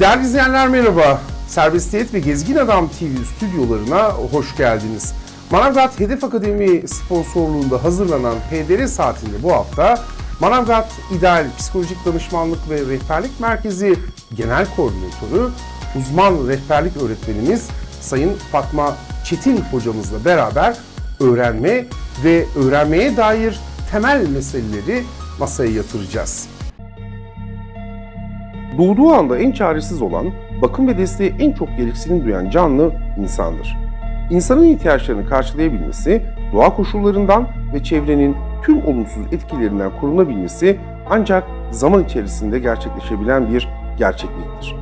Değerli izleyenler merhaba. Serbestiyet ve Gezgin Adam TV stüdyolarına hoş geldiniz. Manavgat Hedef Akademi sponsorluğunda hazırlanan PDR saatinde bu hafta Manavgat İdeal Psikolojik Danışmanlık ve Rehberlik Merkezi Genel Koordinatörü, uzman rehberlik öğretmenimiz Sayın Fatma Çetin hocamızla beraber öğrenme ve öğrenmeye dair temel meseleleri masaya yatıracağız. Doğduğu anda en çaresiz olan, bakım ve desteğe en çok gereksinim duyan canlı insandır. İnsanın ihtiyaçlarını karşılayabilmesi, doğa koşullarından ve çevrenin tüm olumsuz etkilerinden korunabilmesi ancak zaman içerisinde gerçekleşebilen bir gerçekliktir.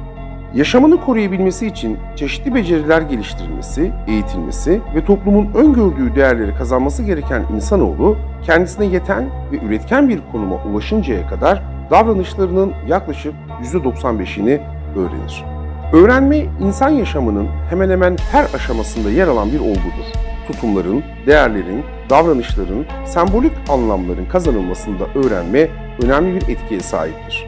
Yaşamını koruyabilmesi için çeşitli beceriler geliştirilmesi, eğitilmesi ve toplumun öngördüğü değerleri kazanması gereken insanoğlu, kendisine yeten ve üretken bir konuma ulaşıncaya kadar davranışlarının yaklaşık %95'ini öğrenir. Öğrenme, insan yaşamının hemen hemen her aşamasında yer alan bir olgudur. Tutumların, değerlerin, davranışların, sembolik anlamların kazanılmasında öğrenme önemli bir etkiye sahiptir.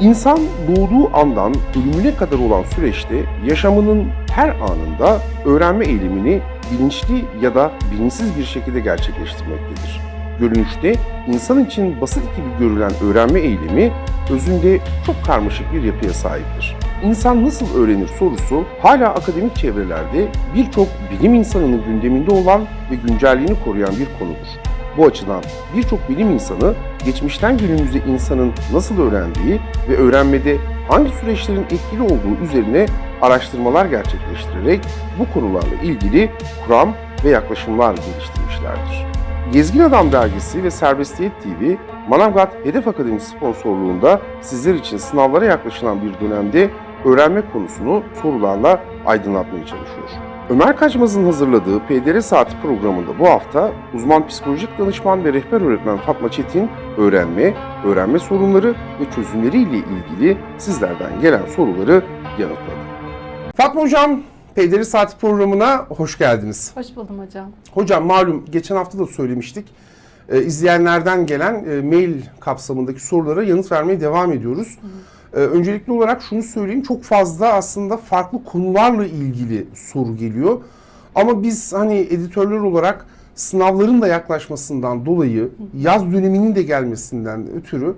İnsan doğduğu andan ölümüne kadar olan süreçte yaşamının her anında öğrenme eylemini bilinçli ya da bilinçsiz bir şekilde gerçekleştirmektedir. Görünüşte insan için basit gibi görülen öğrenme eylemi özünde çok karmaşık bir yapıya sahiptir. İnsan nasıl öğrenir sorusu hala akademik çevrelerde birçok bilim insanının gündeminde olan ve güncelliğini koruyan bir konudur. Bu açıdan birçok bilim insanı geçmişten günümüzde insanın nasıl öğrendiği ve öğrenmede hangi süreçlerin etkili olduğu üzerine araştırmalar gerçekleştirerek bu konularla ilgili kuram ve yaklaşımlar geliştirmişlerdir. Gezgin Adam Dergisi ve Serbestiyet TV, Manavgat Hedef Akademi sponsorluğunda sizler için sınavlara yaklaşılan bir dönemde öğrenme konusunu sorularla aydınlatmaya çalışıyor. Ömer Kaçmaz'ın hazırladığı PDR Saati programında bu hafta uzman psikolojik danışman ve rehber öğretmen Fatma Çetin öğrenme, öğrenme sorunları ve çözümleriyle ilgili sizlerden gelen soruları yanıtladı. Fatma Hocam, PDR Saati programına hoş geldiniz. Hoş buldum hocam. Hocam malum geçen hafta da söylemiştik. Ee, izleyenlerden gelen e, mail kapsamındaki sorulara yanıt vermeye devam ediyoruz. Ee, öncelikli olarak şunu söyleyeyim. Çok fazla aslında farklı konularla ilgili soru geliyor. Ama biz hani editörler olarak sınavların da yaklaşmasından dolayı yaz döneminin de gelmesinden ötürü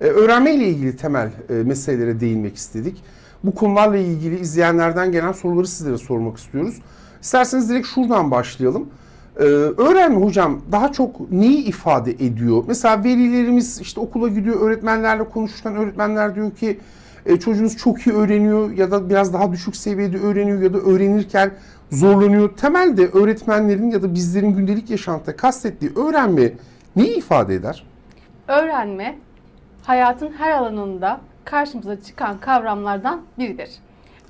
e, öğrenme ile ilgili temel e, meselelere değinmek istedik. Bu konularla ilgili izleyenlerden gelen soruları sizlere sormak istiyoruz. İsterseniz direkt şuradan başlayalım. Ee, öğrenme hocam daha çok neyi ifade ediyor? Mesela velilerimiz işte okula gidiyor öğretmenlerle konuşurken öğretmenler diyor ki e, çocuğunuz çok iyi öğreniyor ya da biraz daha düşük seviyede öğreniyor ya da öğrenirken zorlanıyor. Temelde öğretmenlerin ya da bizlerin gündelik yaşantıda kastettiği öğrenme neyi ifade eder? Öğrenme hayatın her alanında karşımıza çıkan kavramlardan biridir.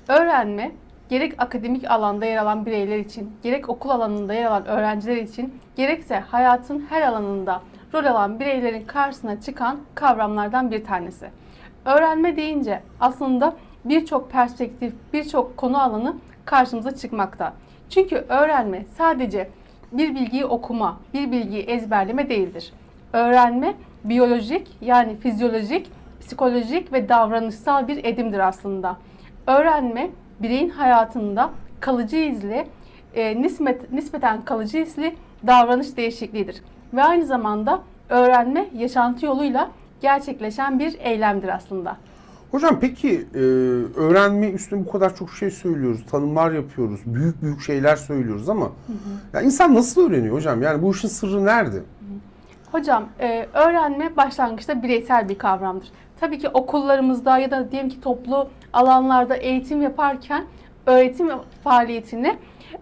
Öğrenme gerek akademik alanda yer alan bireyler için, gerek okul alanında yer alan öğrenciler için, gerekse hayatın her alanında rol alan bireylerin karşısına çıkan kavramlardan bir tanesi. Öğrenme deyince aslında birçok perspektif, birçok konu alanı karşımıza çıkmakta. Çünkü öğrenme sadece bir bilgiyi okuma, bir bilgiyi ezberleme değildir. Öğrenme biyolojik yani fizyolojik, psikolojik ve davranışsal bir edimdir aslında. Öğrenme bireyin hayatında kalıcı izli, e, nispet, nispeten kalıcı izli davranış değişikliğidir. Ve aynı zamanda öğrenme yaşantı yoluyla gerçekleşen bir eylemdir aslında. Hocam peki e, öğrenme üstüne bu kadar çok şey söylüyoruz, tanımlar yapıyoruz, büyük büyük şeyler söylüyoruz ama ya insan nasıl öğreniyor hocam? Yani bu işin sırrı nerede? Hocam, e, öğrenme başlangıçta bireysel bir kavramdır. Tabii ki okullarımızda ya da diyelim ki toplu alanlarda eğitim yaparken öğretim faaliyetini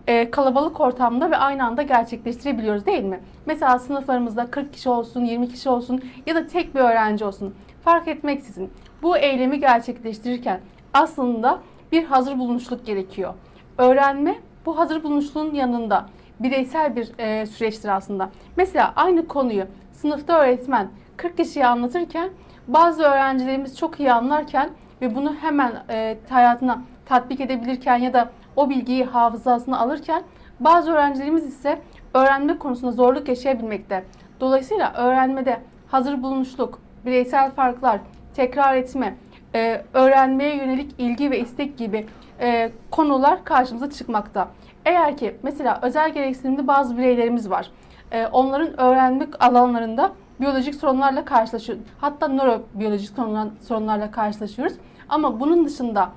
e, kalabalık ortamda ve aynı anda gerçekleştirebiliyoruz değil mi? Mesela sınıflarımızda 40 kişi olsun, 20 kişi olsun ya da tek bir öğrenci olsun fark etmeksizin bu eylemi gerçekleştirirken aslında bir hazır bulunuşluk gerekiyor. Öğrenme bu hazır bulunuşluğun yanında bireysel bir e, süreçtir aslında. Mesela aynı konuyu sınıfta öğretmen 40 kişiye anlatırken bazı öğrencilerimiz çok iyi anlarken ve bunu hemen e, hayatına tatbik edebilirken ya da o bilgiyi hafızasına alırken bazı öğrencilerimiz ise öğrenme konusunda zorluk yaşayabilmekte. Dolayısıyla öğrenmede hazır bulunuşluk, bireysel farklar, tekrar etme, e, öğrenmeye yönelik ilgi ve istek gibi e, konular karşımıza çıkmakta. Eğer ki mesela özel gereksinimli bazı bireylerimiz var. E, onların öğrenmek alanlarında biyolojik sorunlarla karşılaşıyoruz. Hatta nörobiyolojik sorunlar, sorunlarla karşılaşıyoruz. Ama bunun dışında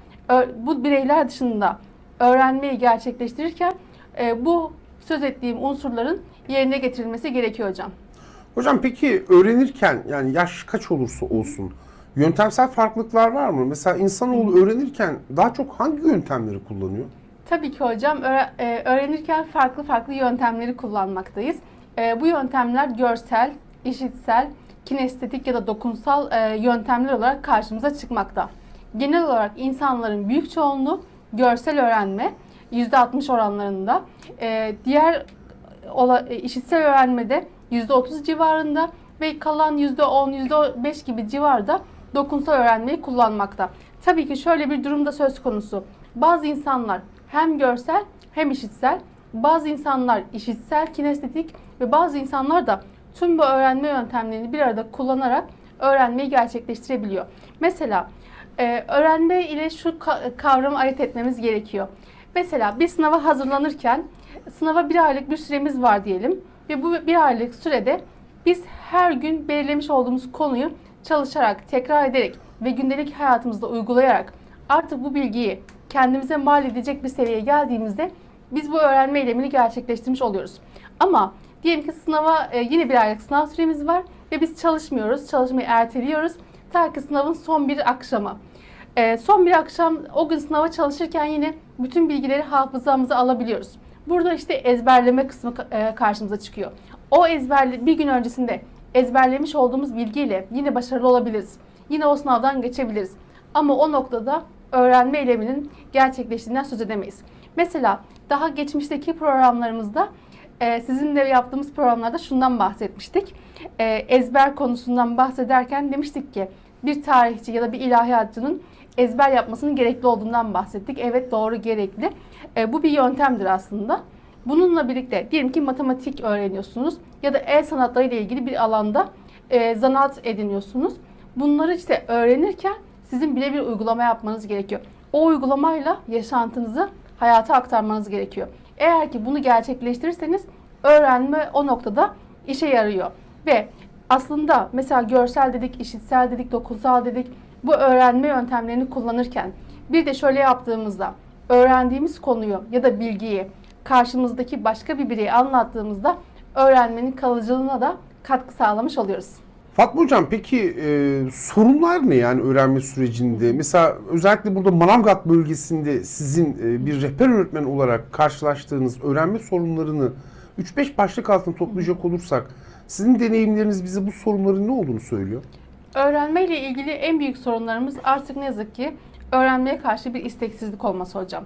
bu bireyler dışında öğrenmeyi gerçekleştirirken e, bu söz ettiğim unsurların yerine getirilmesi gerekiyor hocam. Hocam peki öğrenirken yani yaş kaç olursa olsun yöntemsel farklılıklar var mı? Mesela insanoğlu öğrenirken daha çok hangi yöntemleri kullanıyor? Tabii ki hocam e, öğrenirken farklı farklı yöntemleri kullanmaktayız. E, Bu yöntemler görsel, işitsel, kinestetik ya da dokunsal e, yöntemler olarak karşımıza çıkmakta. Genel olarak insanların büyük çoğunluğu görsel öğrenme %60 oranlarında, e, diğer ola- e, işitsel öğrenmede %30 civarında ve kalan %10, %5 gibi civarda dokunsal öğrenmeyi kullanmakta. Tabii ki şöyle bir durumda söz konusu. Bazı insanlar hem görsel hem işitsel, bazı insanlar işitsel, kinestetik ve bazı insanlar da tüm bu öğrenme yöntemlerini bir arada kullanarak öğrenmeyi gerçekleştirebiliyor. Mesela e, öğrenme ile şu ka- kavramı ayırt etmemiz gerekiyor. Mesela bir sınava hazırlanırken sınava bir aylık bir süremiz var diyelim ve bu bir aylık sürede biz her gün belirlemiş olduğumuz konuyu çalışarak, tekrar ederek ve gündelik hayatımızda uygulayarak artık bu bilgiyi kendimize mal edecek bir seviyeye geldiğimizde biz bu öğrenme eylemini gerçekleştirmiş oluyoruz. Ama diyelim ki sınava e, yine bir aylık sınav süremiz var ve biz çalışmıyoruz, çalışmayı erteliyoruz ta ki sınavın son bir akşamı. E, son bir akşam o gün sınava çalışırken yine bütün bilgileri hafızamıza alabiliyoruz. Burada işte ezberleme kısmı e, karşımıza çıkıyor. O ezberli bir gün öncesinde ezberlemiş olduğumuz bilgiyle yine başarılı olabiliriz. Yine o sınavdan geçebiliriz. Ama o noktada öğrenme eyleminin gerçekleştiğinden söz edemeyiz. Mesela daha geçmişteki programlarımızda e, sizinle yaptığımız programlarda şundan bahsetmiştik. E, ezber konusundan bahsederken demiştik ki bir tarihçi ya da bir ilahiyatçının ezber yapmasının gerekli olduğundan bahsettik. Evet doğru gerekli. E, bu bir yöntemdir aslında. Bununla birlikte diyelim ki matematik öğreniyorsunuz ya da el sanatları ile ilgili bir alanda e, zanaat ediniyorsunuz. Bunları işte öğrenirken sizin birebir uygulama yapmanız gerekiyor. O uygulamayla yaşantınızı hayata aktarmanız gerekiyor. Eğer ki bunu gerçekleştirirseniz öğrenme o noktada işe yarıyor. Ve aslında mesela görsel dedik, işitsel dedik, dokunsal dedik. Bu öğrenme yöntemlerini kullanırken bir de şöyle yaptığımızda öğrendiğimiz konuyu ya da bilgiyi karşımızdaki başka bir bireye anlattığımızda öğrenmenin kalıcılığına da katkı sağlamış oluyoruz. Fatma Hocam peki e, sorunlar ne yani öğrenme sürecinde? Mesela özellikle burada Manavgat bölgesinde sizin e, bir rehber öğretmen olarak karşılaştığınız öğrenme sorunlarını 3-5 başlık altında toplayacak olursak sizin deneyimleriniz bize bu sorunların ne olduğunu söylüyor? Öğrenme ile ilgili en büyük sorunlarımız artık ne yazık ki öğrenmeye karşı bir isteksizlik olması hocam.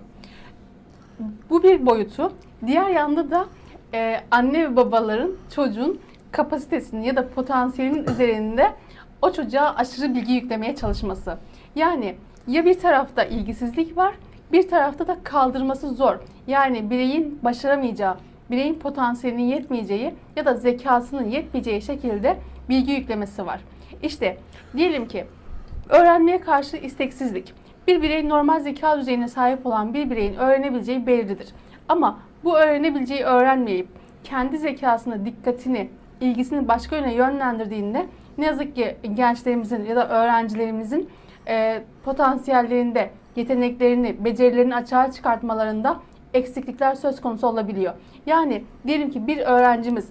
Bu bir boyutu. Diğer yanda da e, anne ve babaların çocuğun kapasitesini ya da potansiyelinin üzerinde o çocuğa aşırı bilgi yüklemeye çalışması. Yani ya bir tarafta ilgisizlik var, bir tarafta da kaldırması zor. Yani bireyin başaramayacağı, bireyin potansiyelinin yetmeyeceği ya da zekasının yetmeyeceği şekilde bilgi yüklemesi var. İşte diyelim ki öğrenmeye karşı isteksizlik. Bir birey normal zeka düzeyine sahip olan bir bireyin öğrenebileceği belirlidir. Ama bu öğrenebileceği öğrenmeyip kendi zekasını, dikkatini, ilgisini başka yöne yönlendirdiğinde ne yazık ki gençlerimizin ya da öğrencilerimizin e, potansiyellerinde, yeteneklerini, becerilerini açığa çıkartmalarında eksiklikler söz konusu olabiliyor. Yani diyelim ki bir öğrencimiz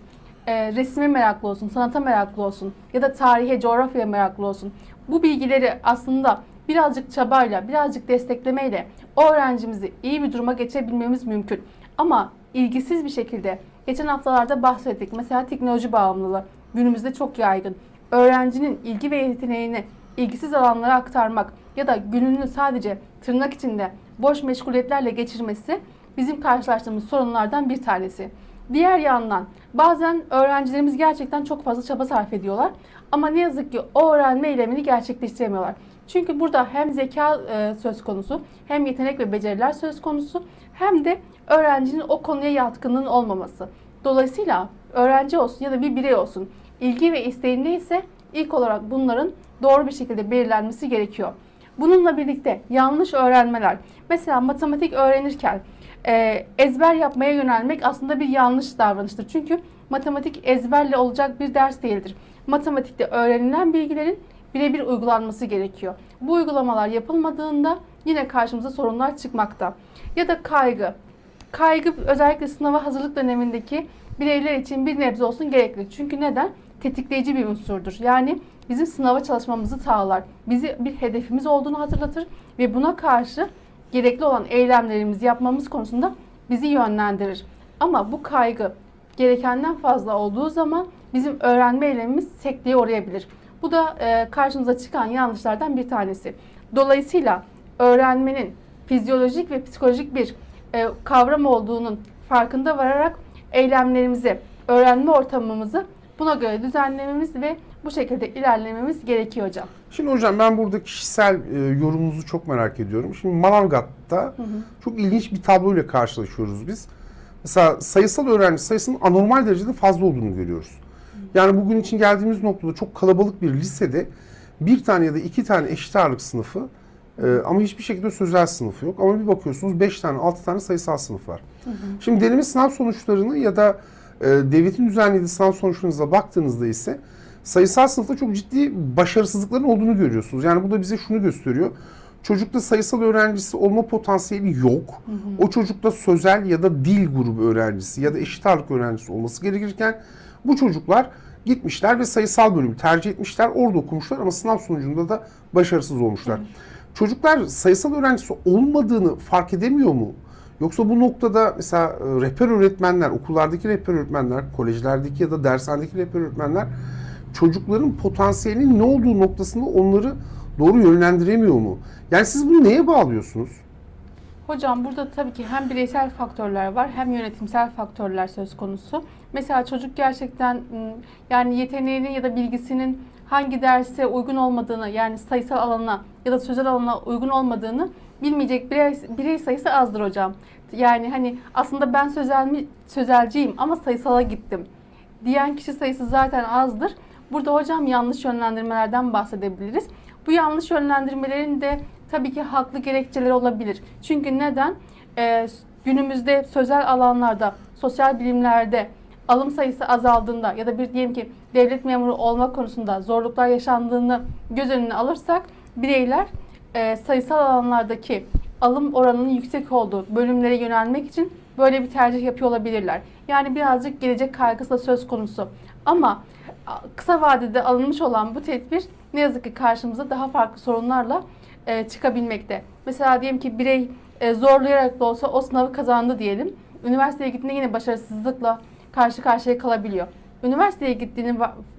e, resme meraklı olsun, sanata meraklı olsun ya da tarihe, coğrafyaya meraklı olsun. Bu bilgileri aslında birazcık çabayla, birazcık desteklemeyle o öğrencimizi iyi bir duruma geçebilmemiz mümkün. Ama ilgisiz bir şekilde geçen haftalarda bahsettik. Mesela teknoloji bağımlılığı günümüzde çok yaygın. Öğrencinin ilgi ve yeteneğini ilgisiz alanlara aktarmak ya da gününü sadece tırnak içinde boş meşguliyetlerle geçirmesi bizim karşılaştığımız sorunlardan bir tanesi. Diğer yandan bazen öğrencilerimiz gerçekten çok fazla çaba sarf ediyorlar ama ne yazık ki o öğrenme eylemini gerçekleştiremiyorlar. Çünkü burada hem zeka e, söz konusu, hem yetenek ve beceriler söz konusu, hem de öğrencinin o konuya yatkınlığın olmaması. Dolayısıyla öğrenci olsun ya da bir birey olsun ilgi ve isteği neyse ilk olarak bunların doğru bir şekilde belirlenmesi gerekiyor. Bununla birlikte yanlış öğrenmeler. Mesela matematik öğrenirken e, ezber yapmaya yönelmek aslında bir yanlış davranıştır. Çünkü matematik ezberle olacak bir ders değildir. Matematikte öğrenilen bilgilerin birebir uygulanması gerekiyor. Bu uygulamalar yapılmadığında yine karşımıza sorunlar çıkmakta. Ya da kaygı. Kaygı özellikle sınava hazırlık dönemindeki bireyler için bir nebze olsun gerekli. Çünkü neden? Tetikleyici bir unsurdur. Yani bizim sınava çalışmamızı sağlar. Bizi bir hedefimiz olduğunu hatırlatır ve buna karşı gerekli olan eylemlerimizi yapmamız konusunda bizi yönlendirir. Ama bu kaygı gerekenden fazla olduğu zaman bizim öğrenme eylemimiz sekteye uğrayabilir. Bu da e, karşımıza çıkan yanlışlardan bir tanesi. Dolayısıyla öğrenmenin fizyolojik ve psikolojik bir e, kavram olduğunun farkında vararak eylemlerimizi, öğrenme ortamımızı buna göre düzenlememiz ve bu şekilde ilerlememiz gerekiyor hocam. Şimdi hocam ben burada kişisel e, yorumunuzu çok merak ediyorum. Şimdi Manavgat'ta çok ilginç bir tabloyla karşılaşıyoruz biz. Mesela sayısal öğrenci sayısının anormal derecede fazla olduğunu görüyoruz. Yani bugün için geldiğimiz noktada çok kalabalık bir lisede bir tane ya da iki tane eşit ağırlık sınıfı e, ama hiçbir şekilde sözel sınıfı yok. Ama bir bakıyorsunuz beş tane, altı tane sayısal sınıf var. Şimdi deneme sınav sonuçlarını ya da e, devletin düzenlediği sınav sonuçlarınıza baktığınızda ise sayısal sınıfta çok ciddi başarısızlıkların olduğunu görüyorsunuz. Yani bu da bize şunu gösteriyor. Çocukta sayısal öğrencisi olma potansiyeli yok. O çocukta sözel ya da dil grubu öğrencisi ya da eşit ağırlık öğrencisi olması gerekirken bu çocuklar gitmişler ve sayısal bölümü tercih etmişler. Orada okumuşlar ama sınav sonucunda da başarısız olmuşlar. Çocuklar sayısal öğrencisi olmadığını fark edemiyor mu? Yoksa bu noktada mesela e, rehber öğretmenler, okullardaki rehber öğretmenler, kolejlerdeki ya da dershanedeki rehber öğretmenler çocukların potansiyelinin ne olduğu noktasında onları doğru yönlendiremiyor mu? Yani siz bunu neye bağlıyorsunuz? Hocam burada tabii ki hem bireysel faktörler var hem yönetimsel faktörler söz konusu. Mesela çocuk gerçekten yani yeteneğinin ya da bilgisinin hangi derse uygun olmadığını yani sayısal alana ya da sözel alana uygun olmadığını bilmeyecek birey, birey sayısı azdır hocam. Yani hani aslında ben sözel mi, sözelciyim ama sayısala gittim diyen kişi sayısı zaten azdır. Burada hocam yanlış yönlendirmelerden bahsedebiliriz. Bu yanlış yönlendirmelerin de tabii ki haklı gerekçeleri olabilir. Çünkü neden? Ee, günümüzde sözel alanlarda, sosyal bilimlerde alım sayısı azaldığında ya da bir diyelim ki devlet memuru olma konusunda zorluklar yaşandığını göz önüne alırsak bireyler e, sayısal alanlardaki alım oranının yüksek olduğu bölümlere yönelmek için böyle bir tercih yapıyor olabilirler. Yani birazcık gelecek kaygısı da söz konusu. Ama kısa vadede alınmış olan bu tedbir ne yazık ki karşımıza daha farklı sorunlarla e, çıkabilmekte. Mesela diyelim ki birey e, zorlayarak da olsa o sınavı kazandı diyelim. Üniversiteye gittiğinde yine başarısızlıkla karşı karşıya kalabiliyor. Üniversiteye gittiğini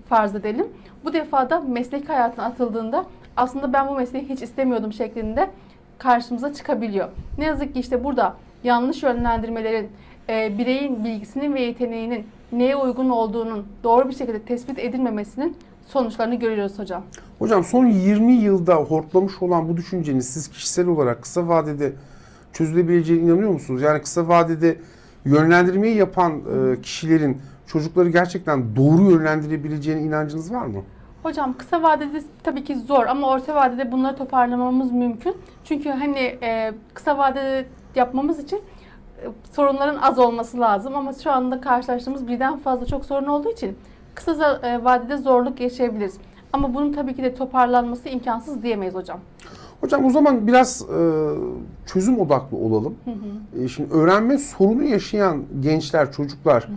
farz edelim. Bu defa da meslek hayatına atıldığında aslında ben bu mesleği hiç istemiyordum şeklinde karşımıza çıkabiliyor. Ne yazık ki işte burada yanlış yönlendirmelerin, e, bireyin bilgisinin ve yeteneğinin neye uygun olduğunun doğru bir şekilde tespit edilmemesinin sonuçlarını görüyoruz hocam. Hocam son 20 yılda hortlamış olan bu düşünceniz siz kişisel olarak kısa vadede çözülebileceğine inanıyor musunuz? Yani kısa vadede yönlendirmeyi yapan e, kişilerin çocukları gerçekten doğru yönlendirebileceğine inancınız var mı? Hocam kısa vadede tabii ki zor ama orta vadede bunları toparlamamız mümkün. Çünkü hani e, kısa vadede yapmamız için e, sorunların az olması lazım ama şu anda karşılaştığımız birden fazla çok sorun olduğu için kısa e, vadede zorluk yaşayabiliriz. Ama bunun tabii ki de toparlanması imkansız diyemeyiz hocam. Hocam o zaman biraz e, çözüm odaklı olalım. E, şimdi öğrenme sorunu yaşayan gençler, çocuklar,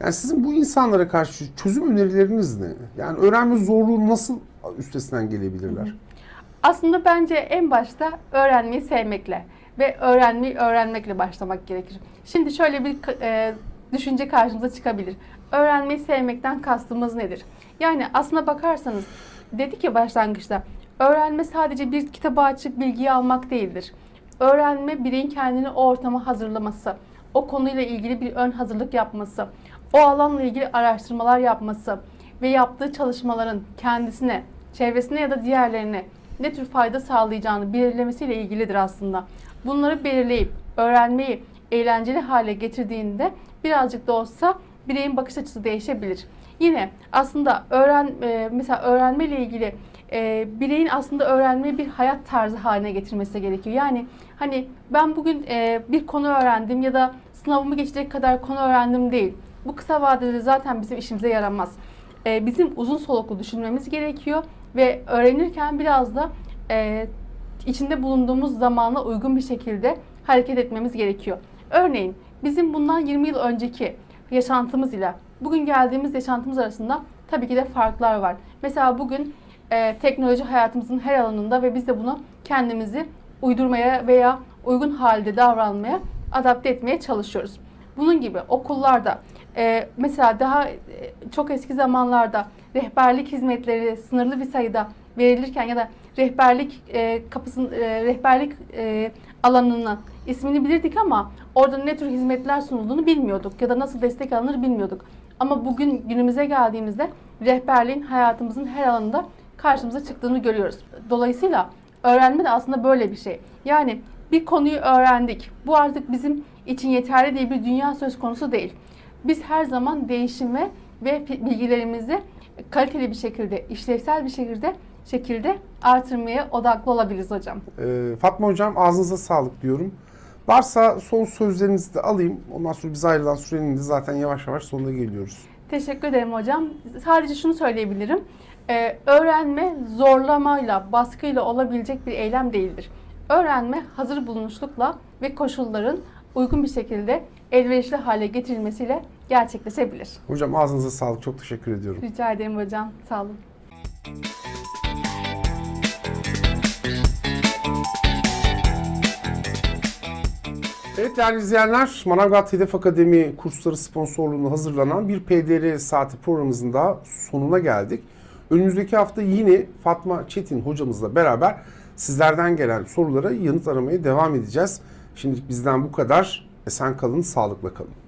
yani sizin bu insanlara karşı çözüm önerileriniz ne? Yani öğrenme zorluğu nasıl üstesinden gelebilirler? Aslında bence en başta öğrenmeyi sevmekle ve öğrenmeyi öğrenmekle başlamak gerekir. Şimdi şöyle bir e, düşünce karşımıza çıkabilir. Öğrenmeyi sevmekten kastımız nedir? Yani aslına bakarsanız dedik ya başlangıçta öğrenme sadece bir kitabı açıp bilgiyi almak değildir. Öğrenme bireyin kendini o ortama hazırlaması, o konuyla ilgili bir ön hazırlık yapması, o alanla ilgili araştırmalar yapması ve yaptığı çalışmaların kendisine, çevresine ya da diğerlerine ne tür fayda sağlayacağını belirlemesiyle ilgilidir aslında. Bunları belirleyip öğrenmeyi eğlenceli hale getirdiğinde birazcık da olsa bireyin bakış açısı değişebilir. Yine aslında öğren e, mesela öğrenme ile ilgili e, bireyin aslında öğrenmeyi bir hayat tarzı haline getirmesi gerekiyor. Yani hani ben bugün e, bir konu öğrendim ya da sınavımı geçecek kadar konu öğrendim değil. Bu kısa vadede zaten bizim işimize yaramaz. E, bizim uzun soluklu düşünmemiz gerekiyor ve öğrenirken biraz da e, içinde bulunduğumuz zamana uygun bir şekilde hareket etmemiz gerekiyor. Örneğin bizim bundan 20 yıl önceki yaşantımız ile bugün geldiğimiz yaşantımız arasında tabii ki de farklar var. Mesela bugün e, teknoloji hayatımızın her alanında ve biz de bunu kendimizi uydurmaya veya uygun halde davranmaya, adapte etmeye çalışıyoruz. Bunun gibi okullarda e, mesela daha e, çok eski zamanlarda rehberlik hizmetleri sınırlı bir sayıda verilirken ya da rehberlik e, kapısın e, rehberlik e, alanının ismini bilirdik ama orada ne tür hizmetler sunulduğunu bilmiyorduk ya da nasıl destek alınır bilmiyorduk. Ama bugün günümüze geldiğimizde rehberliğin hayatımızın her alanında karşımıza çıktığını görüyoruz. Dolayısıyla öğrenme de aslında böyle bir şey. Yani bir konuyu öğrendik. Bu artık bizim için yeterli diye bir dünya söz konusu değil. Biz her zaman değişime ve bilgilerimizi kaliteli bir şekilde, işlevsel bir şekilde şekilde artırmaya odaklı olabiliriz hocam. Ee, Fatma Hocam ağzınıza sağlık diyorum. Varsa son sözlerinizi de alayım. Ondan sonra biz ayrılan sürenin de zaten yavaş yavaş sonuna geliyoruz. Teşekkür ederim hocam. Sadece şunu söyleyebilirim. Ee, öğrenme zorlamayla, baskıyla olabilecek bir eylem değildir. Öğrenme hazır bulunuşlukla ve koşulların uygun bir şekilde elverişli hale getirilmesiyle gerçekleşebilir. Hocam ağzınıza sağlık. Çok teşekkür ediyorum. Rica ederim hocam. Sağ olun. Evet değerli izleyenler, Manavgat Hedef Akademi kursları sponsorluğunda hazırlanan bir PDR saati programımızın da sonuna geldik. Önümüzdeki hafta yine Fatma Çetin hocamızla beraber sizlerden gelen sorulara yanıt aramaya devam edeceğiz. Şimdilik bizden bu kadar. Esen kalın, sağlıkla kalın.